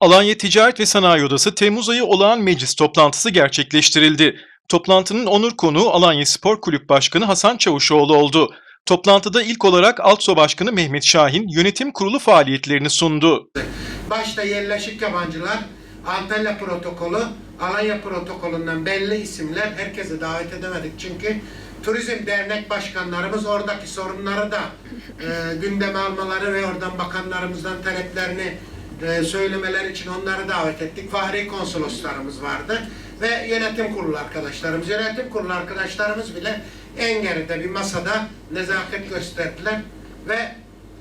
Alanya Ticaret ve Sanayi Odası Temmuz ayı olağan meclis toplantısı gerçekleştirildi. Toplantının onur konuğu Alanya Spor Kulüp Başkanı Hasan Çavuşoğlu oldu. Toplantıda ilk olarak Altso Başkanı Mehmet Şahin yönetim kurulu faaliyetlerini sundu. Başta yerleşik yabancılar, Antalya protokolü, Alanya protokolünden belli isimler herkese davet edemedik. Çünkü turizm dernek başkanlarımız oradaki sorunları da e, gündeme almaları ve oradan bakanlarımızdan taleplerini e, söylemeler için onları davet ettik. Fahri konsoloslarımız vardı ve yönetim kurulu arkadaşlarımız. Yönetim kurulu arkadaşlarımız bile en geride bir masada nezaket gösterdiler ve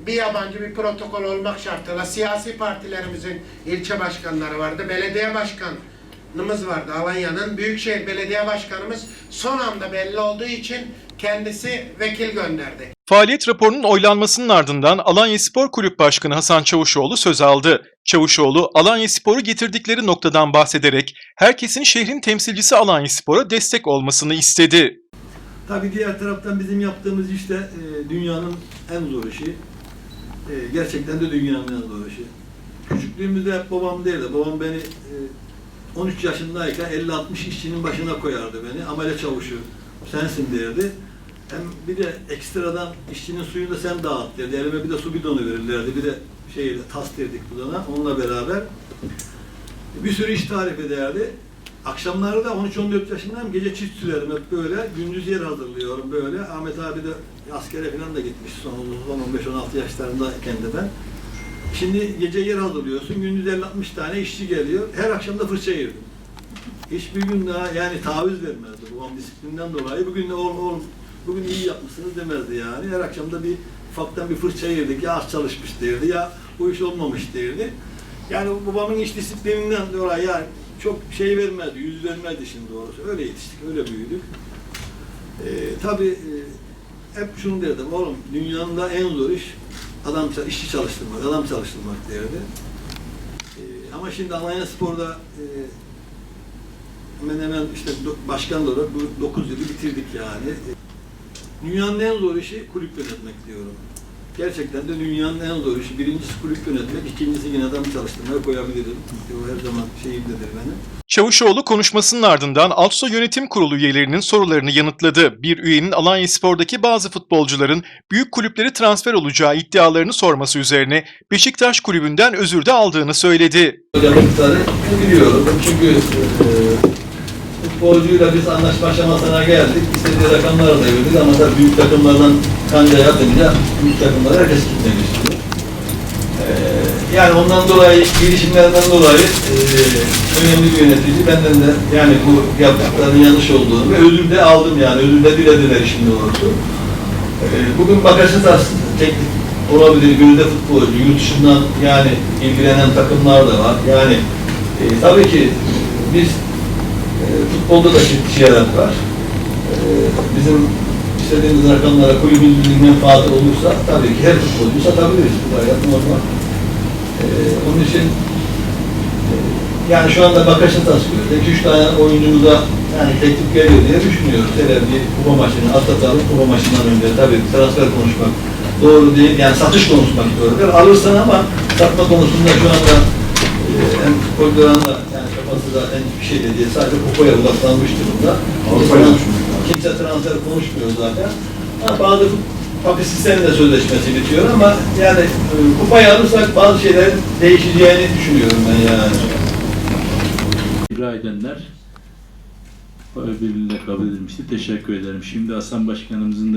bir yabancı bir protokol olmak şartıyla siyasi partilerimizin ilçe başkanları vardı. Belediye başkanımız vardı Alanya'nın. Büyükşehir Belediye Başkanımız son anda belli olduğu için kendisi vekil gönderdi. Faaliyet raporunun oylanmasının ardından Alanya Spor Kulüp Başkanı Hasan Çavuşoğlu söz aldı. Çavuşoğlu, Alanya Spor'u getirdikleri noktadan bahsederek herkesin şehrin temsilcisi Alanya Spor'a destek olmasını istedi. Tabii diğer taraftan bizim yaptığımız işte e, dünyanın en zor işi. E, gerçekten de dünyanın en zor işi. Küçüklüğümüzde hep babam derdi. Babam beni e, 13 yaşındayken 50-60 işçinin başına koyardı beni. Amele çavuşu sensin derdi. Hem bir de ekstradan işçinin suyunu da sen dağıt derdi. Elime bir de su bidonu verirlerdi. Bir de şey tas derdik bidona. Onunla beraber bir sürü iş tarif ederdi. Akşamları da 13-14 yaşındayım. Gece çift sürerim hep böyle. Gündüz yer hazırlıyorum böyle. Ahmet abi de askere falan da gitmiş son 15-16 yaşlarındayken de ben. Şimdi gece yer hazırlıyorsun. Gündüz 50-60 tane işçi geliyor. Her akşam da fırça yerdim. Hiçbir gün daha yani taviz vermezdi babam disiplinden dolayı. Bugün de oğlum, oğlum bugün iyi yapmışsınız demezdi yani. Her akşam da bir ufaktan bir fırça yerdik. Ya az çalışmış derdi ya bu iş olmamış derdi. Yani babamın iş disiplininden dolayı yani çok şey vermezdi, yüz vermezdi şimdi doğrusu. Öyle yetiştik, öyle büyüdük. Ee, tabii e, hep şunu derdim, oğlum dünyanın da en zor iş adam işçi çalıştırmak, adam çalıştırmak derdi. Ee, ama şimdi Alanya Spor'da e, hemen hemen işte başkan olarak bu 9 yılı bitirdik yani. Dünyanın en zor işi kulüp yönetmek diyorum. Gerçekten de dünyanın en zor işi. Birincisi kulüp yönetmek, ikincisi yine adam çalıştırmaya koyabilirim. O her zaman şeyimdedir benim. Çavuşoğlu konuşmasının ardından Altso Yönetim Kurulu üyelerinin sorularını yanıtladı. Bir üyenin Alanya Spor'daki bazı futbolcuların büyük kulüpleri transfer olacağı iddialarını sorması üzerine Beşiktaş kulübünden özür de aldığını söyledi. Yanıtları biliyorum. Çünkü e, futbolcuyla biz anlaşma aşamasına geldik. İstediği rakamları da verdik ama tabii büyük takımlardan kanca yapınca büyük takımlara herkes gitmek istiyor. E, yani ondan dolayı, girişimlerden dolayı e, önemli bir yönetici benden de yani bu yaptıklarının yanlış olduğunu ve özür de aldım yani. Özür de dilediler işin doğrusu. E, bugün Bakasetas teknik olabilir, gözde futbolcu, yurt dışından yani ilgilenen takımlar da var. Yani e, tabii ki biz futbolda da çift şerat var. E, bizim istediğimiz rakamlara kulübümüzün menfaati olursa tabii ki her futbolcu satabiliriz. Bu gayet normal. E, onun için e, yani şu anda Bakasetas gözde 2-3 tane oyuncumuza yani teklif geliyor diye düşünüyoruz. Hele bir kupa maçını atlatalım. Kupa maçından önce tabii transfer konuşmak doğru değil. Yani satış konuşmak doğrudur. Alırsan ama satma konusunda şu anda e, hem futbolcuların da zaten hiçbir şey de değil. Sadece kupaya odaklanmış durumda. Avrupa'ya Kimse- Kimse transfer konuşmuyor zaten. Ha, bazı Papi sistemin de sözleşmesi bitiyor ama yani e, kupayı alırsak bazı şeylerin değişeceğini düşünüyorum ben yani. İbra edenler ödülüyle kabul edilmişti. Teşekkür ederim. Şimdi Hasan Başkanımızın da